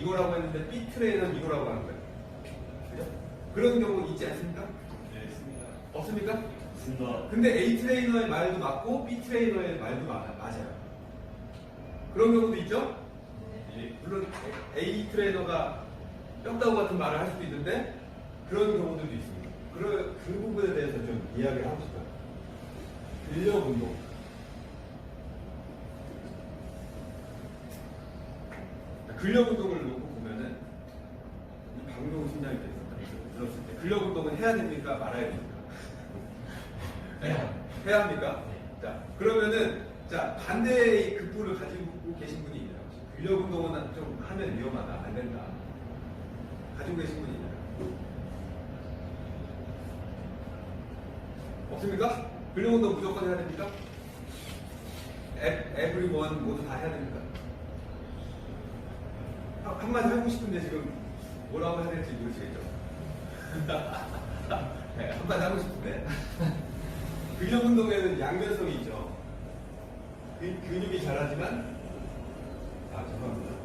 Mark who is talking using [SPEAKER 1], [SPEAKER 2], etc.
[SPEAKER 1] 이거라고 했는데 B 트레이너는 이거라고 하는 거예요. 그죠? 그런 경우 있지 않습니까?
[SPEAKER 2] 네, 있습니다.
[SPEAKER 1] 없습니까?
[SPEAKER 2] 있습니다.
[SPEAKER 1] 근데 A 트레이너의 말도 맞고 B 트레이너의 말도 맞- 맞아요. 그런 경우도 있죠?
[SPEAKER 2] 예.
[SPEAKER 1] 물론 A 트레이너가 뼈다구 같은 말을 할 수도 있는데 그런 경우들도 있습니다. 그, 그 부분에 대해서 좀 이야기를 하고 싶어요. 근력 운동. 근력 운동을 놓고 보면은 이 방송 심장이 됐었다. 들었을 때 근력 운동은 해야 됩니까? 말아야 됩니까?
[SPEAKER 2] 해야.
[SPEAKER 1] 해야 합니까? 자, 그러면은 자 반대의 극부를 가지고 계신 분이 있나요? 근력 운동은 좀 하면 위험하다, 안 된다. 가지고 계신 분이 있나요? 없습니까? 근력 운동 무조건 해야 됩니까? 에, 에브리원 모두 다 해야 됩니까? 한- 한마디 하고 싶은데 지금 뭐라고 해야 될지 모르시겠죠? 네, 한마디 하고 싶은데 근력 운동에는 양면성이 있죠. 근- 근육이 자라지만 아 죄송합니다.